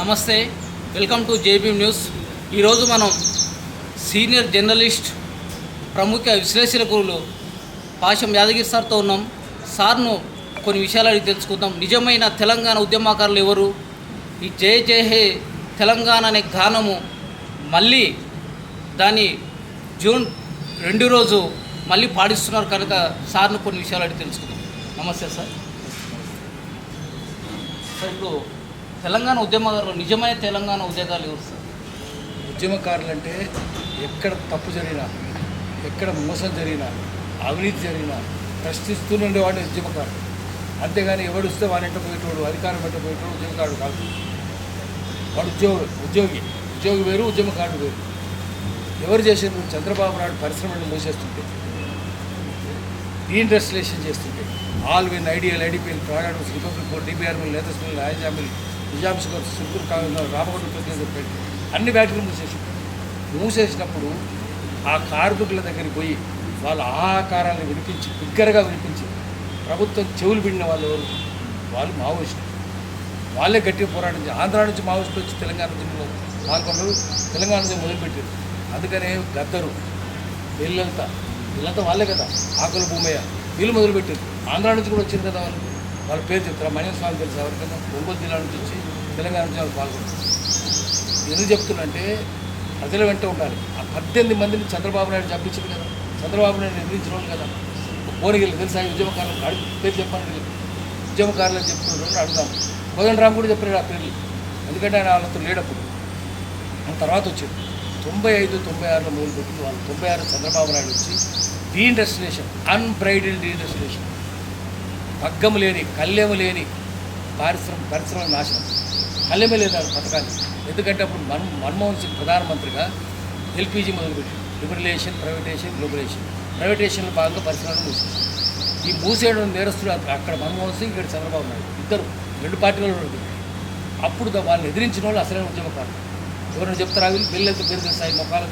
నమస్తే welcome to JB news. ఈరోజు మనం సీనియర్ జర్నలిస్ట్ ప్రముఖ విశ్లేషకులు పాశం యాదగిరి సార్తో ఉన్నాం. సార్ను కొన్ని విషయాలు అడిగి తెలుసుకుందాం. నిజమైన తెలంగాణ ఉద్యమకారులు ఎవరు? ఈ జయ జయ హే తెలంగాణ అనే గానము మళ్ళీ దాన్ని జూన్ రెండు రోజు మళ్ళీ పాటిస్తున్నారు కనుక సార్ను కొన్ని విషయాలు అడిగి తెలుసుకుందాం. నమస్తే సార్. సార్ ఇప్పుడు తెలంగాణ ఉద్యమకారులు నిజమైన తెలంగాణ ఉద్యోగాలు ఎవరు సార్? ఉద్యమకారులు అంటే ఎక్కడ తప్పు జరిగినా ఎక్కడ మోసం జరిగినా అవినీతి జరిగినా ప్రశ్నిస్తూనే ఉండేవాడు ఉద్యమకారుడు అంతేగాని ఎవడు వస్తే వాడి పోయేటోడు అధికారం వెంట పోయేటోడు ఉద్యమకారుడు కాదు. వాడు ఉద్యోగ ఉద్యోగి ఉద్యోగి వేరు ఉద్యమకారుడు వేరు. ఎవరు చేసారు చంద్రబాబు నాయుడు పరిశ్రమలను మూసేస్తుంటే డీఇండస్ట్రియలైజేషన్ చేస్తుంటే Allwyn ideal IDPL products republic board DBR mill latest mill Nizam sugar Sirpur Ramagunda పెట్టి అన్ని ఫ్యాక్టరీలు మూసేసి మూసేసినప్పుడు ఆ కార్మికుల దగ్గరికి పోయి వాళ్ళ ఆహాకారాన్ని వినిపించి బిగ్గరగా వినిపించి ప్రభుత్వం చెవులు పిండిన వాళ్ళు ఎవరు? వాళ్ళు మావోయిస్టులు. వాళ్ళే గట్టిగా పోరాటం ఆంధ్ర నుంచి మావోయిస్టులు వచ్చి తెలంగాణ నుంచి పాల్గొన్నారు. తెలంగాణ నుంచి మొదలుపెట్టారు అందుకనే గద్దరు వీళ్ళంతా వీళ్ళంతా వాళ్ళే కదా. ఆకుల భూమయ్య వీళ్ళు మొదలుపెట్టారు ఆంధ్ర నుంచి కూడా వచ్చింది కదా వాళ్ళు? వాళ్ళ పేరు చెప్తారు? మణియ స్వామి తెలుసు? ఎవరికైనా ఒంగోలు జిల్లా నుంచి వచ్చి తెలంగాణ నుంచి వాళ్ళు పాల్గొంటారు. ఎందుకు చెప్తున్నంటే ప్రజల వెంట ఉండాలి. ఆ పద్దెనిమిది మందిని చంద్రబాబు నాయుడు చంపించింది కదా. చంద్రబాబు నాయుడు ఎదిరించిన వాళ్ళు కదా. కోరికలు తెలుసా? ఉద్యమకారులు అడుగు పేరు చెప్పండి ఉద్యమకారులు చెప్తున్నారు అడుగుదాం. కోదండ రామ్ కూడా చెప్పాడు ఆ పేర్లు. ఎందుకంటే ఆయన వాళ్ళతో లేడప్పుడు. ఆ తర్వాత వచ్చింది తొంభై ఐదు తొంభై ఆరులో మొదలుపెట్టి వాళ్ళు తొంభై ఆరు చంద్రబాబు నాయుడు వచ్చి డీఇండస్ట్రియేషన్ అన్బ్రైడెడ్ డీఇండస్ట్రియేషన్ పగ్గము లేని కళ్యము లేని పారిశ్రమ పరిశ్రమ నాశనం. కళ్యమే లేదు ఆ పథకాన్ని ఎందుకంటే అప్పుడు మన్ మన్మోహన్ సింగ్ ప్రధానమంత్రిగా ఎల్పిజి మొదలుపెట్టి లిబరలేషన్ ప్రైవేటేషన్ గ్లోబలేషన్ ప్రైవేటేషన్లో భాగంగా పరిశ్రమలు మూసేసి ఈ మూసేయడం నేరస్తులు అక్కడ అక్కడ మన్మోహన్ సింగ్ ఇక్కడ చంద్రబాబు నాయుడు ఇద్దరు. రెండు పార్టీలు అప్పుడు వాళ్ళని ఎదిరించిన వాళ్ళు అసలైన ఉద్యమకారులు ఎవరైనా చెప్తారా వీళ్ళు పిల్లలతో పేరు తెలుస్తాయి మొక్కలు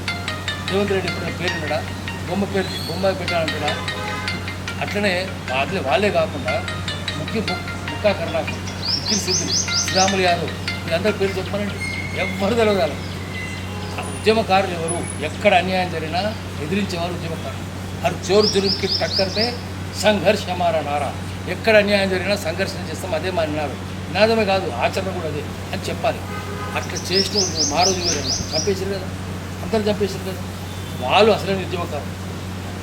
రేవంత్ రెడ్డి ఇప్పుడు పేరున్నాడా? బొమ్మ పేరు బొమ్మ పెట్టాలంటాడా అట్లనే వాళ్ళే వాళ్ళే కాకుండా ముఖ్య ముక్కా కర్ణాకర్ నిఖిల్ సిద్ధులు శ్రీరాములు యాదవ్ వీళ్ళందరి పేరు చెప్పమనండి. ఎవ్వరు తెలవదాలి ఆ ఉద్యమకారులు ఎవరు? ఎక్కడ అన్యాయం జరిగినా ఎదిరించేవారు ఉద్యమకారులు. హర్ జోర్ జురుమ్కి టక్కర్పే సంఘర్షమార నారా ఎక్కడ అన్యాయం జరిగినా సంఘర్షణ చేస్తాం అదే మా నినాదం. నినాదమే కాదు ఆచరణ కూడా అదే అని చెప్పాలి. అట్లా చేసిన మారోజు వేరన్నా చంపేసారు కదా? అందరు చంపేసారు కదా? వాళ్ళు అసలైన ఉద్యమకారులు.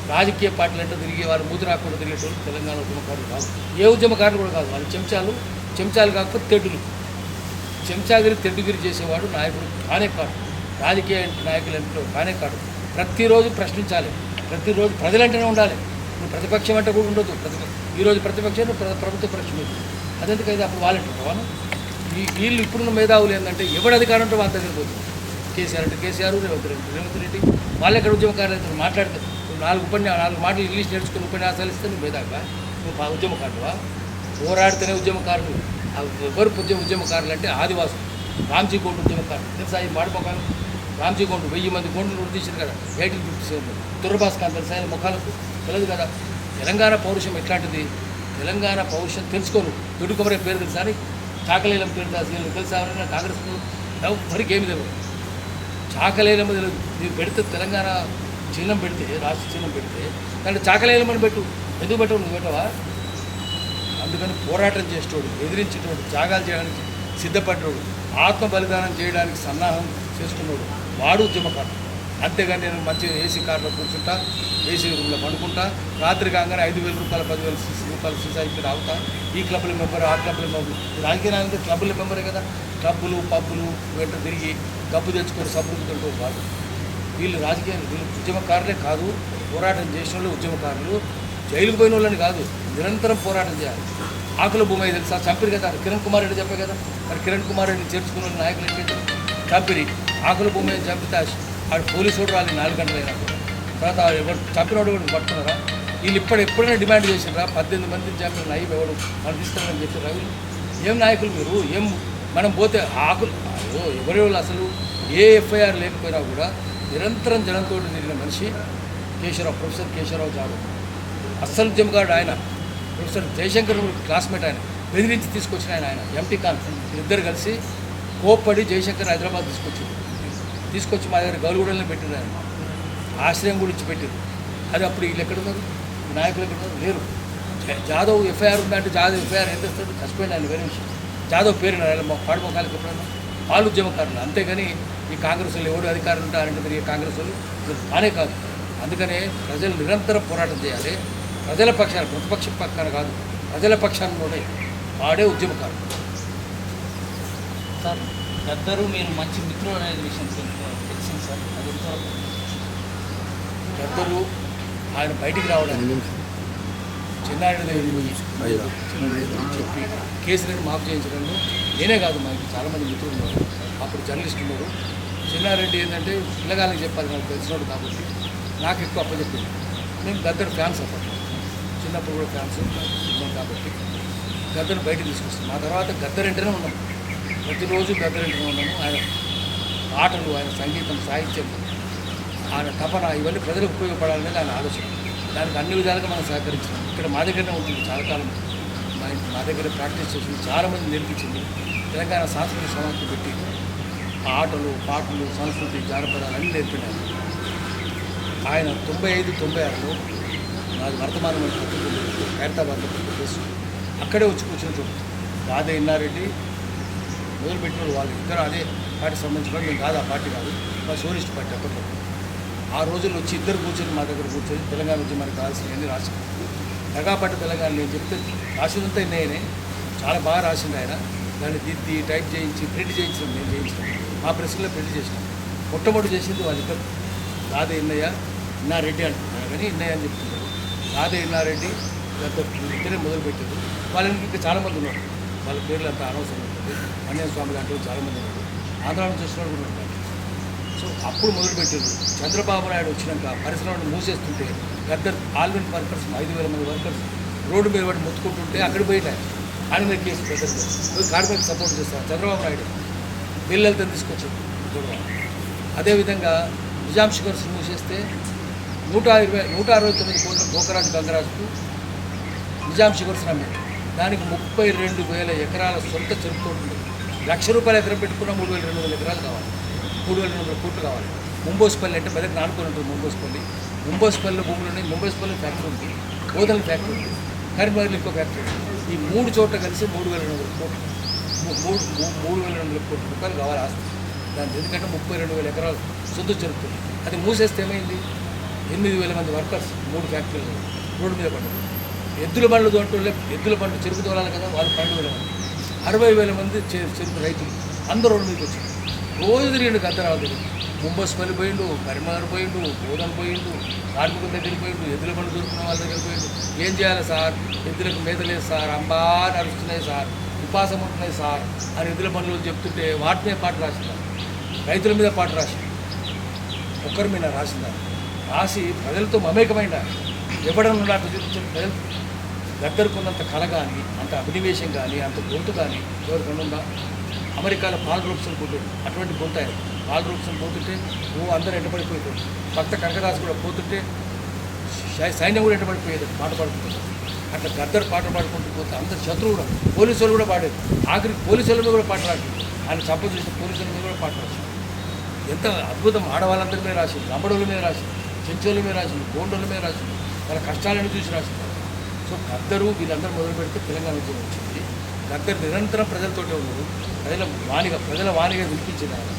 రాజకీయ పార్టీలు అంటే తిరిగి వాళ్ళు మూతి రాకుండా తిరిగేటోళ్ళు తెలంగాణ ఉద్యమకారులు కాదు. ఏ ఉద్యమకారులు కూడా కాదు. వాళ్ళు చెంచాలు చెంచాలు కాకపోతే తెడ్డులు. చెంచాగిరి తెడ్డుగిరి చేసేవాడు నాయకుడు కానే కాడు. రాజకీయ నాయకులు అంటే కానే కాడు. ప్రతిరోజు ప్రశ్నించాలి. ప్రతిరోజు ప్రజలంటేనే ఉండాలి. నువ్వు ప్రతిపక్షం అంటే కూడా ఉండదు ప్రతిపక్షం ఈరోజు ప్రతిపక్షం ప్ర- ప్రభుత్వ ప్రశ్న అదెందుకైతే అప్పుడు వాళ్ళంటారు వాళ్ళు ఈ వీళ్ళు ఇప్పుడున్న మేధావులు ఏంటంటే ఎవడు అధికారం ఉంటే వాళ్ళ దగ్గర పోతుంది. కేసీఆర్ అంటే కేసీఆర్ రేవంత్ రెడ్డి. రేవంత్ రెడ్డి వాళ్ళు ఎక్కడ ఉద్యమకారులు అయితే నాలుగు ఉపన్యా నాలుగు మాటలు ఇంగ్లీష్ నేర్చుకుని ఉపన్యాసాలు ఇస్తే నువ్వు మేధాగా నువ్వు ఉద్యమకారుడువా పోరాడితేనే ఉద్యమకారులు. ఆ ఎవరు ఉద్యమ ఉద్యమకారులు అంటే ఆదివాసులు. రామ్జీ గోండు ఉద్యమకారులు. తెలుసా ఈ మాడిపోకాలు రామ్జీ గోండు వెయ్యి మంది గోండులు ఉడితీసారు కదా ఎయిటీన్ ఫిఫ్టీ సెవెన్ దుర్భాస్ తెలుసా ఆయన ముఖాలకు? తెలియదు కదా. తెలంగాణ పౌరుషం ఎట్లాంటిది? తెలంగాణ పౌరుషం తెలుసుకోను దుడుకుమరే పేరు తెలుసా అని చాకలీలం పేరు తెలుసు తెలుసా ఎవరైనా కాంగ్రెస్ ఎవరికి ఏమి తెలియదు చాకలేలమ్మ తెలియదు మీరు పెడితే తెలంగాణ చిహ్నం పెడితే రాష్ట్ర చిహ్నం పెడితే దాంట్లో చాకలేలమని పెట్టు? ఎందుకు పెట్టవు? నువ్వు పెట్టవా? అందుకని పోరాటం చేసేటోడు ఎదిరించేటోడు త్యాగాలు చేయడానికి సిద్ధపడ్డోడు ఆత్మ బలిదానం చేయడానికి సన్నాహం చేసుకున్నాడు వాడు ఉద్యమకారుడు అంతేగాని నేను మంచి ఏసీ కార్లో కూర్చుంటా ఏసీ రూమ్లో పండుకుంటా రాత్రి కాగానే ఐదు వేల రూపాయలు పదివేల రూపాయలు సొసైటీ రావుతా. ఈ క్లబ్ల మెంబర్ ఆ క్లబ్ల మెంబర్. రాజకీయ క్లబ్ల మెంబరే కదా. క్లబ్బులు పబ్బులు వెంట తిరిగి గబ్బు తెచ్చుకొని సబృద్ధులతో కాదు వీళ్ళు రాజకీయ వీళ్ళు ఉద్యమకారులే కాదు పోరాటం చేసిన వాళ్ళు ఉద్యమకారులు. జైలుకు పోయిన వాళ్ళని కాదు నిరంతరం పోరాటం చేయాలి. ఆకుల భూమి తెలుసా? చంపిరి కదా. కిరణ్ కుమార్ రెడ్డి చెప్పే కదా? మరి కిరణ్ కుమార్ రెడ్డిని చేర్చుకున్న నాయకులు ఏంటి? చంపిరి. ఆకుల భూమి అని చంపితే ఆడు పోలీసు వాడు రాలి నాలుగు గంటలు తర్వాత ఆడు కూడా పట్టుకున్నారా? వీళ్ళు ఇప్పుడు ఎప్పుడైనా డిమాండ్ చేసినారా పద్దెనిమిది మంది చంపిన నైబ్ ఎవడు? మనం తీసుకెళ్ళని చెప్పారు రవి ఏం నాయకులు మీరు? ఏం మనం పోతే ఆకులు? ఎవరెవరు అసలు? ఏ ఎఫ్ఐఆర్ లేకపోయినా కూడా నిరంతరం జనంతో తిరిగిన మనిషి కేశవరావు ప్రొఫెసర్ కేశవరావు జాదవ్ అస్సలు ఉద్యమగాడు ఆయన ప్రొఫెసర్ జయశంకర్ క్లాస్మేట్ ఆయన బెదిరించి తీసుకొచ్చిన ఆయన ఆయన ఎంపీ ఖాన్ ఇద్దరు కలిసి కోప్పడి జయశంకర్ హైదరాబాద్ తీసుకొచ్చింది తీసుకొచ్చి మా దగ్గర గౌరవడంలో పెట్టింది ఆయన. ఆశ్రయం గురించి పెట్టింది అది అప్పుడు వీళ్ళు ఎక్కడున్నారు నాయకులు ఎక్కడున్నారు లేరు. జాదవ్ ఎఫ్ఐఆర్ ఉందంటే జాదవ్ ఎఫ్ఐఆర్ ఏం ఇస్తాడు? చచ్చిపోయింది ఆయన వేరే విషయం. జాదవ్ పేరు మా మొక్కలకి ఎప్పుడన్నా? వాళ్ళు ఉద్యమకారులు అంతేగాని ఈ కాంగ్రెస్ వాళ్ళు ఎవడు అధికారం ఉంటారంటే మీరు ఈ కాంగ్రెస్ వాళ్ళు కానే కాదు. అందుకనే ప్రజలు నిరంతరం పోరాటం చేయాలి. ప్రజల పక్షాన ప్రతిపక్ష పక్షాన కాదు ప్రజల పక్షాన కూడా వాడే ఉద్యమకారులు. సార్ గద్దరు మీరు మంచి మిత్రులు అనేది విషయం తెలు- తెలిసింది సార్. అది పెద్దలు ఆయన బయటికి రావడానికి దగ్గరికి పోయి చెప్పి కేసులను మాఫ్ చేయించడంలో నేనే కాదు మనకి చాలామంది మిత్రులు ఉన్నారు. అప్పుడు జర్నలిస్ట్ ఉన్నారు. చిన్నారెడ్డి ఏంటంటే పిల్లగాళ్ళకి చెప్పాలి నాకు తెలిసినోడు కాబట్టి నాకు ఎక్కువ అప్పచెప్పింది. మేము గద్దర్ ఫ్యాన్స్ అప్పట్లో చిన్నప్పుడు కూడా ఫ్యాన్స్ ఉన్నాం కాబట్టి గద్దర్ బయటకు తీసుకొస్తాం. ఆ తర్వాత గద్దర్ వెంటనే ఉన్నాం. ప్రతిరోజు గద్దర్ వెంటనే ఉన్నాము. ఆయన ఆటలు ఆయన సంగీతం సాహిత్యం ఆయన తపన ఇవన్నీ ప్రజలకు ఉపయోగపడాలనేది ఆయన ఆలోచన. దానికి అన్ని విధాలుగా మనం సహకరించాం. ఇక్కడ మా దగ్గరనే ఉంటుంది చాలా కాలం. మా ఇంటి మా దగ్గర ప్రాక్టీస్ చేసింది చాలామంది నేర్పించింది. తెలంగాణ సాంస్కృతిక సమాజం పెట్టి ఆ ఆటలు పాటలు సంస్కృతి జానపదాలు అన్నీ నేర్పినారు. ఆయన తొంభై ఐదు తొంభై ఆరులో నాది వర్తమానం పత్రికలు హైదరాబాద్లో ప్రెస్ అక్కడే వచ్చి కూర్చొని చూడు. రాధే ఇన్నారెడ్డి మొదలుపెట్టిన వాళ్ళు ఇద్దరు అదే పార్టీ సంబంధించిన వాళ్ళు. మేము కాదు ఆ పార్టీ కాదు. మా సోనిస్ట్ పార్టీ అప్పట్లో. ఆ రోజుల్లో వచ్చి ఇద్దరు కూర్చొని మా దగ్గర కూర్చొని తెలంగాణ నుంచి మనకు కావాల్సినవన్నీ రాసి నగాపట్టు తెలంగాణ నేను చెప్తే రాసిందంతా నేనే. చాలా బాగా రాసింది ఆయన. దాన్ని దిద్ది టైప్ చేయించి ప్రింట్ చేయించడం నేను చేయించాను మా ప్రెస్లో ప్రింట్ చేసినాం. మొట్టమొదటి చేసింది వాళ్ళిద్దరు రాధే ఇన్నయ్య ఇన్నారెడ్డి అంటున్నారు కానీ ఇన్నయ్య అని చెప్తున్నారు. రాధే ఇన్నారెడ్డి గత ఇద్దరే మొదలుపెట్టారు వాళ్ళకి ఇంకా చాలామంది ఉన్నారు. వాళ్ళ పేర్లు అంత అనవసరం. ఉంటుంది అన్య స్వామి లాంటి చాలామంది ఉన్నారు. ఆంధ్ర నుంచి వచ్చిన వాళ్ళు కూడా సో అప్పుడు మొదలుపెట్టారు చంద్రబాబు నాయుడు వచ్చినాక పరిశ్రమను మూసేస్తుంటే పెద్ద ఆల్విన్ వర్కర్స్ ఐదు వేల మంది వర్కర్స్ రోడ్డు మీద పడి మొత్తుకుంటుంటే అక్కడ పోయినా ఆయన మీద కేసు పెద్దలు పోయి కార్మికులకు సపోర్ట్ చేస్తారు చంద్రబాబు నాయుడు బిల్లలతో తీసుకొచ్చారు గొడవ అదేవిధంగా నిజాం షుగర్స్ మూసేస్తే నూట ఇరవై నూట అరవై తొమ్మిది కోట్ల గోకరాజు గంగరాజుకు నిజాం షుగర్స్ నమ్మారు దానికి ముప్పై రెండు వేల ఎకరాల సొంత చెరుకు ఉంటుంది లక్ష రూపాయల ఎకరం పెట్టుకున్న మూడు వేల రెండు వందల ఎకరాలు కావాలి. మూడు వేల రెండు వందల కోట్లు కావాలి ముంబోస్పల్లి అంటే మెదక్ నానుకొని ఉంటుంది ముంబోస్పల్లి ముంబోస్పల్లిలో భూములు ఉన్నాయి. ముంబోస్పల్లి ఫ్యాక్టరీ ఉంది. ఓదల ఫ్యాక్టరీ ఉంది. కరీంనగర్లో ఇంకో ఫ్యాక్టరీ ఈ మూడు చోట్ల కలిసి మూడు వేల రెండు వందల కోట్లు మూడు మూడు వేల రెండు వందల కోట్ల రూపాయలు కావాలి ఆస్తి. దాని ఎందుకంటే ముప్పై రెండు వేల ఎకరాలు సొంత జరుగుతుంది అది మూసేస్తే ఏమైంది? ఎనిమిది వేల మంది వర్కర్స్ మూడు ఫ్యాక్టరీలు రోడ్డు మీద పడ్డారు. ఎద్దుల బండ్లు తోటలే ఎద్దుల బండ్లు చెరుకు తోలాలి కదా వాళ్ళు పన్నెండు వేల మంది. అరవై వేల మంది చెరుకు రైతులు అందరూ రోడ్డు మీదకి వచ్చారు. రోజు తిరిగిండు గద్దరావు దగ్గర ముంబస్పల్లి పోయిండు కరీంనగర్ పోయిండు బోధన పోయిండు కార్మికుల దగ్గరికి పోయిండు ఎద్దుల బండ్లు దొరుకున్న వాళ్ళ దగ్గర పోయిండు. ఏం చేయాలి సార్? ఎద్దులకు మేత లేదు సార్. అంబా నడుస్తున్నాయి సార్. ఉపాసం ఉంటున్నాయి సార్ అని ఎద్దుల పనులు చెప్తుంటే వాటి మీద పాట రాసింది? రైతుల మీద పాట రాసింది? ఒక్కరి మీద రాసిందా? రాసి ప్రజలతో మమేకమైన ఇవ్వడం అట్లా చూపించిన ప్రజలు దగ్గరకున్నంత కళ కానీ అంత అభినివేశం కానీ అంత గొంతు కానీ ఎవరికన్నా ఉందా? అమెరికాలో పాల్ రూప్సన్ పోతుంది అటువంటి పోతాయి. ఆయన రూప్సన్ పోతుంటే ఓ అందరూ ఎంటబడిపోయేది. భక్త కనకదాస్ కూడా పోతుంటే సై- సైన్యం కూడా ఎంటబడిపోయేది. పాట పాడుకుంటుంది అట్లా గద్దరు పాట పాడుకుంటూ పోతే అందరు శత్రువు కూడా పోలీసు వాళ్ళు కూడా పాడేది. ఆఖరికి పోలీసు వాళ్ళ మీద కూడా పాట రాదు ఆయన చంప చూసిన పోలీసుల మీద కూడా పాట రాసింది. ఎంత అద్భుతం ఆడవాళ్ళందరి మీద రాసింది లంబడోళ్ళ మీద రాసింది చెంచోళ్ళ మీద రాసింది గోండోళ్ళ మీద రాసింది. వాళ్ళ కష్టాలను చూసి రాసింది. సో గద్దరు వీళ్ళందరూ మొదలు పెడితే తెలంగాణ ఉద్యమం వచ్చింది. దగ్గర నిరంతరం ప్రజలతోటే ఉన్నారు. ప్రజల వాణిగా ప్రజల వాణిగా వినిపించింది ఆయన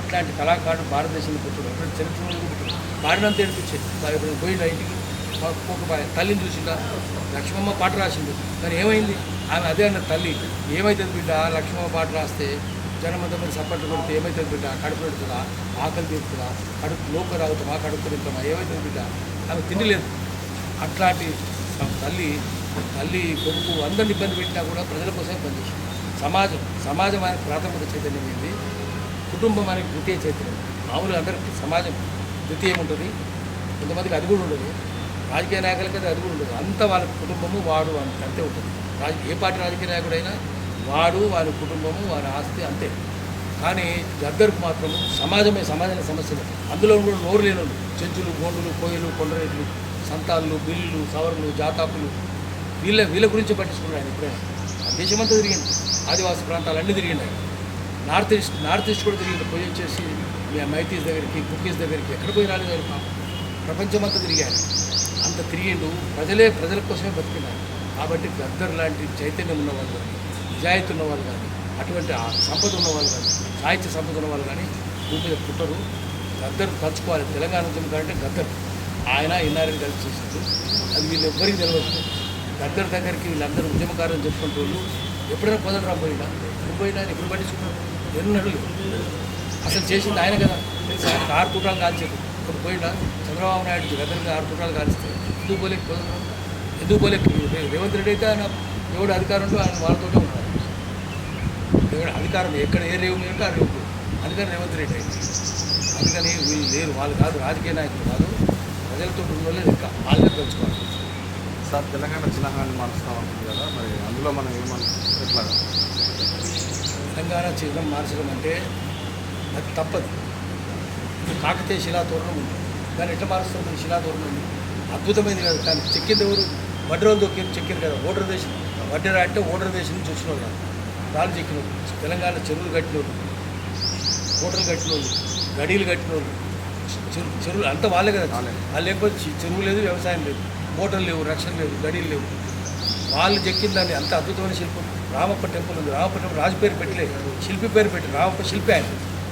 అట్లాంటి కళాకారుడు భారతదేశంలో పుట్టాడు. ఎప్పుడు చరిత్రలో పుట్టాడు. పాడినంత ఏడిపించేది ఇప్పుడు పోయిన ఇంటికి ఒక తల్లిని చూసిందా? లక్ష్మమ్మ పాట రాసింది. కానీ ఏమైంది? ఆమె అదే అన్న తల్లి ఏమవుతుంది బిడ్డ? లక్ష్మమ్మ పాట రాస్తే జనమంతా మరి సప్పట్లు కొడితే ఏమవుతుంది బిడ్డ? కడుపు పెడుతుందా ఆకలి తీరుతుందా? కడుపు లోపల రాగుతామా కడుపు తిరుగుతామా ఏమవుతుంది బిడ్డ? ఆమె తిండి లేదు. అట్లాంటి తల్లి తల్లి కొడుకు అందరిని ఇబ్బంది పెట్టినా కూడా ప్రజల కోసమే పనిచేస్తుంది. సమాజం సమాజం ఆయనకు ప్రాథమిక చైతన్యం ఏంది? కుటుంబం అనేది ద్వితీయ చైతన్యం. మామూలుగా అందరికీ సమాజం ద్వితీయం ఉంటుంది. కొంతమందికి అది కూడా ఉండదు. రాజకీయ నాయకులకి అది అది కూడా ఉండదు. అంత వాళ్ళ కుటుంబము వాడు అంతే ఉంటుంది. రాజ ఏ పార్టీ రాజకీయ నాయకుడైనా వాడు వారి కుటుంబము వారి ఆస్తి అంతే. కానీ గద్దరుకు మాత్రము సమాజమే సమాజమైన సమస్యలు. అందులో కూడా నోరు లేని చెంచులు గోండులు కోయలు కొండరేట్లు సంతాళ్ళు బిల్లులు సవర్లు జాతాపులు వీళ్ళ వీళ్ళ గురించి పట్టించుకున్నాడు ఆయన ఎప్పుడైనా ఆ దేశమంతా తిరిగింది. ఆదివాసీ ప్రాంతాలన్నీ తిరిగిండు ఆయన. నార్త్ ఈస్ట్ నార్త్ ఈస్ట్ కూడా తిరిగి పోయి వచ్చేసి మీ మైతీస్ దగ్గరికి కుకీస్ దగ్గరికి ఎక్కడ పోయి రాలేదు ఆయన పాపం. ప్రపంచమంతా తిరిగాడు అంత తిరిగిండు. ప్రజలే ప్రజల కోసమే బతికినారు. కాబట్టి గద్దర్ లాంటి చైతన్యం ఉన్నవాళ్ళు కానీ నిజాయితీ ఉన్నవాళ్ళు కానీ అటువంటి ఆ సంపద ఉన్నవాళ్ళు కానీ సాహిత్య సంపద ఉన్నవాళ్ళు కానీ భూమి మీద పుట్టరు. గద్దరు తలుచుకోవాలి. తెలంగాణ ఉద్యమం కంటే గద్దర్. ఆయన ఇన్నారని కలిసి చేసింది అది వీళ్ళు ఎవ్వరికి తెలియదు దగ్గర దగ్గరికి వీళ్ళందరూ ఉద్యమకారులు చెప్పుకుంటూ వాళ్ళు ఎప్పుడైనా కుదరరా పోయినా ఎప్పుడు పోయినా ఎప్పుడు పట్టించుకున్నారు ఎన్నడూ లేదు. అసలు చేసింది ఆయన కదా. ఆరు కుట్రాలు కాల్చారు ఇప్పుడు పోయినా చంద్రబాబు నాయుడు గతంగా ఆరు కుట్రాలు కాల్స్తే ఎందుకు పోలేక కుదరరు ఎందుకు పోలేక రేవంత్ రెడ్డి అయితే ఆయన ఎవడు అధికారంలో ఆయన వాళ్ళతోనే ఉన్నారు. ఎవడు అధికారం ఎక్కడ ఏ రేవు ఉంటే ఆ రేవు అందుకని రేవంత్ రెడ్డి అయింది. అందుకని వీళ్ళు లేరు. వాళ్ళు కాదు రాజకీయ నాయకులు కాదు. ప్రజలతో ఉన్న వాళ్ళే ఇంకా వాళ్ళే తెలుసుకోవాలి సార్ తెలంగాణ చిహ్నాన్ని అంటుంది కదా మరి అందులో మనం ఏమన్నా ఎట్లా? తెలంగాణ చిహ్నం మార్చడం అంటే అది తప్పదు. కాకతీయ శిలాతోరణం ఉంది. దాన్ని ఎట్లా మారుస్తుంది శిలాతోరణం ఉంది. అద్భుతమైనది కదా కానీ చెక్కింది ఎవరు? వడ్రోలు దొక్కి చెక్కింది కదా ఓటర్ దేశం. వడ్డెరా అంటే ఓటర్ దేశం నుంచి వచ్చిన వాళ్ళు రాళ్ళు చెక్కిన తెలంగాణ చెరువులు కట్టిన వాళ్ళు ఓటర్లు కట్టిన వాళ్ళు గడీలు కట్టిన వాళ్ళు చెరువు చెరువులు అంతా వాళ్ళే కదా. వాళ్ళే. లేకపోతే చెరువు లేదు వ్యవసాయం లేదు. మోటార్లు లేవు రక్షణ లేవు గడీలు లేవు. వాళ్ళు చెక్కిన దాన్ని అంత అద్భుతమైన శిల్పం. రామప్ప టెంపుల్ ఉంది. రామప్ప టెంపుల్ రాజు పేరు పెట్టలేదు శిల్పి పేరు పెట్టి రామప్ప శిల్పి ఆయన.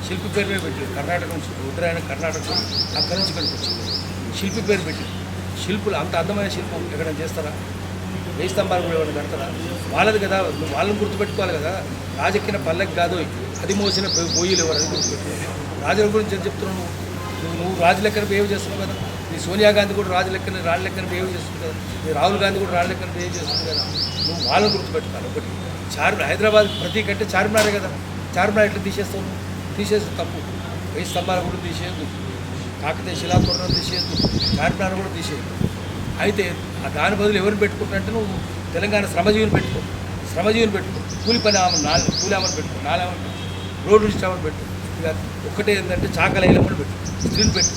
శిల్పి పేరు మీద పెట్టలేదు కర్ణాటక నుంచి ఉత్తరాయణ కర్ణాటక అక్కడి నుంచి ఇక్కడికి వచ్చింది శిల్పి పేరు పెట్టి శిల్పులు అంత అందమైన శిల్పం ఎక్కడ చేస్తారా? వేయి స్తంభాలు కూడా ఎవరైనా కడతారా? వాళ్ళది కదా నువ్వు వాళ్ళని గుర్తుపెట్టుకోవాలి కదా. రాజెక్కిన పల్లెకి కాదు అది మోసిన పొయ్యి- ఎవరు అది గుర్తుపెట్టుకోవాలి. రాజుల గురించి ఏం చెప్తున్నావు నువ్వు? నువ్వు నువ్వు రాజు లెక్కన బిహేవ్ చేస్తున్నావు కదా? ఈ సోనియా గాంధీ కూడా రాజు లెక్కన రాళ్ళ లెక్కన బిహేవ్ చేస్తుంది కదా ఈ రాహుల్ గాంధీ కూడా రాళ్ళ లెక్కన బిహేవ్ చేస్తుంది కదా. నువ్వు వాళ్ళని గుర్తుపెట్టుకోవాలి. ఒకటి చార్ హైదరాబాద్ ప్రతి కంటే చార్మినారే కదా. చార్మినార్ ఎట్లా తీసేస్తావు తీసేసి తప్పు. వెయ్యి స్తంభాలు కూడా తీసేయద్దు. కాకతీయ శిలాతోరణం తీసేయద్దు. చార్మినార్ కూడా తీసేయద్దు. అయితే ఆ దాని బదులు ఎవరిని పెట్టుకుంటున్నట్టు నువ్వు తెలంగాణ శ్రమజీవిని పెట్టుకో. శ్రమజీవిని పెట్టుకో. కూలి పని ఆమె నాలుగు కూలి ఆమెను పెట్టుకో. నాలుగు ఆమెను పెట్టుకో. రోడ్డు ఇష్టమని పెట్టు ఇక ఒక్కటే ఏంటంటే చాకలి అయినప్పుడు పెట్టు స్త్రీని పెట్టు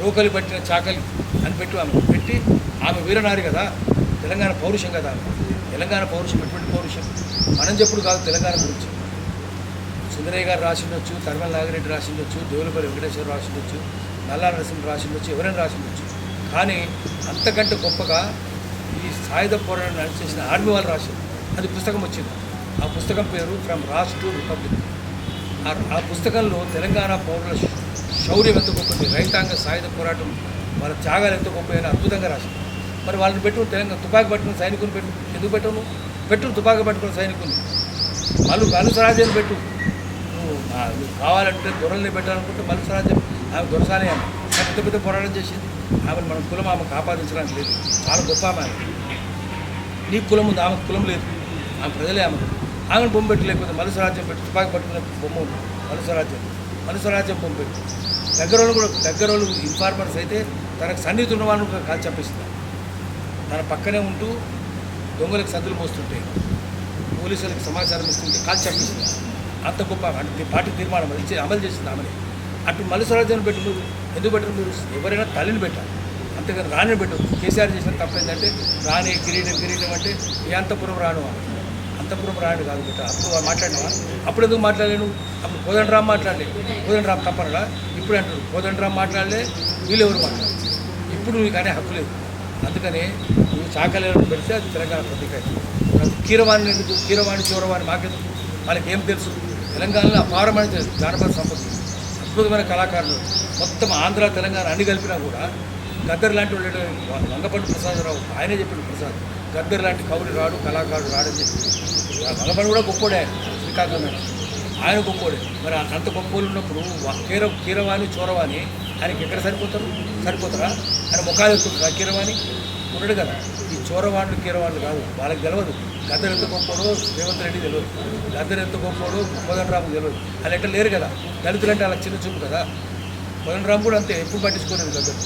రోకలి పట్టిన చాకలి అని పెట్టి ఆమె. పెట్టి ఆమె వీరనారి కదా తెలంగాణ పౌరుషం కదా తెలంగాణ పౌరుషం ఎటువంటి పౌరుషం? మనం చెప్పుడు కాదు తెలంగాణ గురించి. సుందరయ్య గారు రాసిండొచ్చు తర్మల నాగిరెడ్డి రాసిండొచ్చు దేవులపల్లి వెంకటేశ్వర రాసిండొచ్చు నల్లా నరసింహ రాసిండొచ్చు ఎవరైనా రాసిండొచ్చు. కానీ అంతకంటే గొప్పగా ఈ సాయుధ పోరాటం నడిచేసిన ఆర్మీ వాళ్ళు రాశారు. అది పుస్తకం వచ్చింది. ఆ పుస్తకం పేరు ఫ్రమ్ రాష్ట్ర టు రిపబ్లిక్. ఆ- పుస్తకంలో తెలంగాణ పౌరుల శౌర్యం ఎంత గొప్పది రైతాంగ సాయుధ పోరాటం వాళ్ళ త్యాగాలు ఎంత గొప్ప అని అద్భుతంగా రాశారు. మరి వాళ్ళని పెట్టు తెలంగాణ తుపాకు పట్టుకుని సైనికుని పెట్టు ఎందుకు పెట్టవు నువ్వు? పెట్టు పట్టుకుని పట్టుకున్న సైనికుని. మళ్ళీ మలుసరాజ్యం పెట్టు. నువ్వు కావాలంటే దొరల్ని పెట్టాలనుకుంటే మలుసరాజ్యం ఆమె దొరసానే ఆమె పెద్ద పెద్ద పోరాటం చేసింది. ఆమెను మన కులం ఆమెకు కాపాదించడానికి లేదు. చాలా గొప్ప ఆమె నీ కులం ఉంది ఆమె కులం లేదు. ఆమె ప్రజలే ఆమె. ఆమెను బొమ్మ పెట్టి లేకపోతే మలుసరాజ్యం పెట్టి. తుపాకు పట్టుకునే బొమ్మ ఉంది. మలు స్వరాజ్యం బొమ్మ పెట్టు. దగ్గర వాళ్ళు కూడా దగ్గర వాళ్ళు ఇన్ఫార్మర్స్ అయితే తనకు సన్నిహితున్న వాళ్ళని కూడా కాల్ చంపిస్తారు తన పక్కనే ఉంటూ దొంగలకు సద్దులు మోస్తుంటే పోలీసులకు సమాచారం ఇస్తుంటే కాల్ చంపిస్తుంది అంత గొప్ప అంటే పార్టీ తీర్మానం అది ఇచ్చి అమలు చేసింది ఆమెని. అటు మలుసరాజ్యాన్ని పెట్టి మీరు ఎందుకు పెట్టరు మీరు ఎవరైనా తల్లిని పెట్టాలి. అంతేగాని రాణిని పెట్టదు కేసీఆర్ చేసిన తప్పు ఏంటంటే రాణి కిరీటం కిరీటం అంటే ఏ అంతపురం రాను అని. అంతపురం రాణి కాదు బిడ్డ. అప్పుడు మాట్లాడినావా? అప్పుడు ఎందుకు మాట్లాడలేను? అప్పుడు కోదండరామ్ మాట్లాడలే కోదండరామ్ తప్పనడా? ఇప్పుడు అంటారు కోదండరామ్ మాట్లాడలే వీళ్ళు ఎవరు మాట్లాడలేదు ఇప్పుడు నీకు అనే హక్కు లేదు. అందుకని నువ్వు చాకలేని పెడితే అది తెలంగాణ పత్రిక అవుతుంది. కీరవాణి ఎందుకు కీరవాణి చోరవాణి మాకెందుకు? వాళ్ళకి ఏం తెలుసు? తెలంగాణలో అపారమైన జానపద సంపద. అద్భుతమైన కళాకారులు. మొత్తం ఆంధ్ర తెలంగాణ అన్ని కలిపినా కూడా గద్దర్ లాంటి వాళ్ళు వంగపండు ప్రసాదరావు ఆయనే చెప్పాడు ప్రసాద్. గద్దర్ లాంటి కవులు రాడు కళాకారుడు రాడని చెప్పి. వంగపండు కూడా గొప్పోడే శ్రీకాకుళం ఆయన. గొప్పోడు. మరి అంత గొప్పోళ్ళు ఉన్నప్పుడు కీర కీరవాణి చోరవాణి ఆయనకి ఎక్కడ సరిపోతారు? సరిపోతారా? ఆయన ముఖాలు ఎత్తుంటారా కీరవాణి? ఉండడు కదా. ఈ చోరవాళ్ళు కీరవాళ్ళు కాదు వాళ్ళకి తెలియదు గద్దర్ ఎంత గొప్పోడో రేవంత్ రెడ్డి తెలియదు గద్దర్ ఎంత గొప్పోడో కోదండరాము తెలియదు వాళ్ళు ఎట్లా లేరు కదా. దళితులంటే వాళ్ళకి చిన్న చూపు కదా. కోదండరాము కూడా అంతే. ఎప్పుడు పట్టించుకోలేదు గద్దరు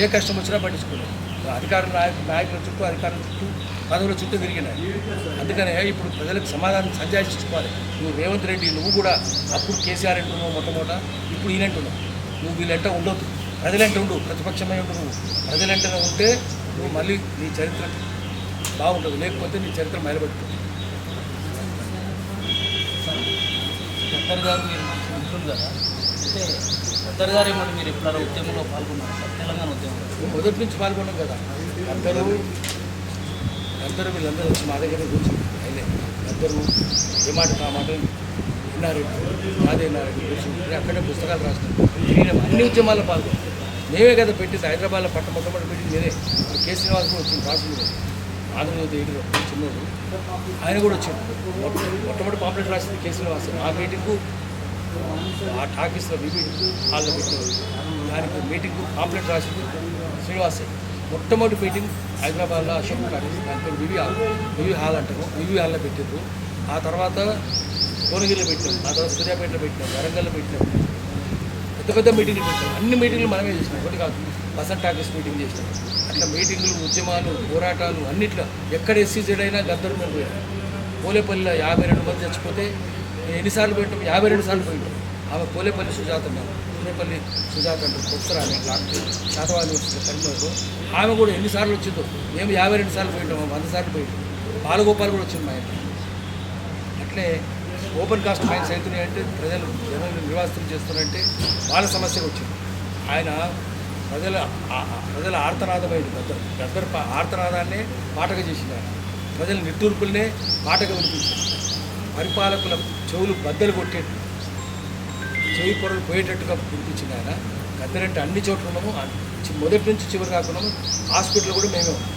ఏ కష్టం వచ్చినా పట్టించుకోలేదు. అధికార నాయకు నాయకుల చుట్టూ అధికారుల చుట్టూ పదవుల చుట్టూ తిరిగినాయి. అందుకనే ఇప్పుడు ప్రజలకు సమాధానం సంజాయించుకోవాలి నువ్వు రేవంత్ రెడ్డి నువ్వు కూడా అప్పుడు కేసీఆర్ అంటున్నావు మొట్టమొదట ఇప్పుడు ఈయనంటున్నావు నువ్వు వీళ్ళంట ఉండొద్దు. ప్రజలంటే ఉండు ప్రతిపక్షమై ఉండు నువ్వు. ప్రజలంటనే ఉంటే నువ్వు మళ్ళీ నీ చరిత్ర బాగుంటుంది. లేకపోతే నీ చరిత్ర మైలబెట్టుతుంది గద్దర్ గారు మీరు మంచి కదా. అంటే గద్దర్ గారు ఏమో మీరు ఎప్పుడైనా ఉద్యమంలో పాల్గొన్నారు సార్? తెలంగాణ ఉద్యమంలో. మొదటి నుంచి పాల్గొన్నాం కదా. అందరూ అందరూ వీళ్ళందరూ వచ్చి మా దగ్గర కూర్చుని అయిలే అందరూ ఏ మాట ఆ మాట విన్నారు. నాదే కూర్చుని అక్కడే పుస్తకాలు రాస్తున్నాం అన్ని ఉద్యమాల్లో పాల్గొన్నాం మేమే కదా పెట్టింది. హైదరాబాద్లో పట్ట మొట్టమొదటి పెట్టింది నేనే కే శ్రీనివాస్ కూడా వచ్చింది రాసింది ఆంధ్రజ్యోతి ఎయిడ్లో చిన్నోడు. ఆయన కూడా వచ్చింది మొట్టమొదటి పాంప్లెట్ రాసింది కే శ్రీనివాస్. ఆ మీటింగ్కు ఆ టాకీస్లో బీబీ హాల్లో పెట్టారు దానికి మీటింగ్ పాంప్లెట్ రాసింది శ్రీనివాసే. మొట్టమొదటి మీటింగ్ హైదరాబాద్లో అశోక్ కాలేజ్ దాని వివి హాల్ వివి హాల్ అంటారు. వివి హాల్లో పెట్టారు ఆ తర్వాత భువనగిరిలో పెట్టాం ఆ తర్వాత సూర్యాపేటలో పెట్టాం వరంగల్లో పెట్టాం పెద్ద పెద్ద మీటింగ్లు పెట్టాం. అన్ని మీటింగ్లు మనమే చేసినాం. ఒకటి కాదు బసంట్ టాకీస్ మీటింగ్ చేసినాం. అట్లా మీటింగ్లు ఉద్యమాలు పోరాటాలు అన్నిట్లో ఎక్కడ ఎస్సీజెడ్ అయినా గద్దరు మేము పోయాం పోలేపల్లిలో యాభై రెండు మంది చచ్చిపోతే ఎన్నిసార్లు పోయింటాం యాభై రెండు సార్లు పోయింటాం ఆమె పోలేపల్లి సుజాత ఉన్నారు పోలేపల్లి సుజాత అంటే ప్రొఫెసర్ ఆమె డాక్టర్ శాతవాది వచ్చింది కరీంనగర్లో ఆమె కూడా ఎన్నిసార్లు వచ్చిందో మేము యాభై రెండు సార్లు పోయింటాము వంద సార్లు పోయింటాం బాలగోపాల్ కూడా వచ్చింది మా ఇంట్లో అట్లే ఓపెన్ కాస్ట్ మైన్స్ అవుతున్నాయి అంటే ప్రజలు జనాలు నిర్వాసితులు చేస్తున్నారంటే వాళ్ళ సమస్య వచ్చింది. ఆయన ప్రజల ప్రజల ఆర్తనాదమైంది గద్దరు గద్దరు ఆర్తనాదాన్నే పాటగా చేసింది ఆయన. ప్రజల నిర్తూర్పులనే పాటగా వినిపించింది. పరిపాలకుల చెవులు బద్దలు కొట్టేట్టు చెవి పొరలు పోయేటట్టుగా పిలిపించింది ఆయన. గద్దరంటే అన్ని చోట్ల ఉన్నాము. మొదటి నుంచి చివరి కాకుండా హాస్పిటల్ కూడా మేమే ఉన్నాం.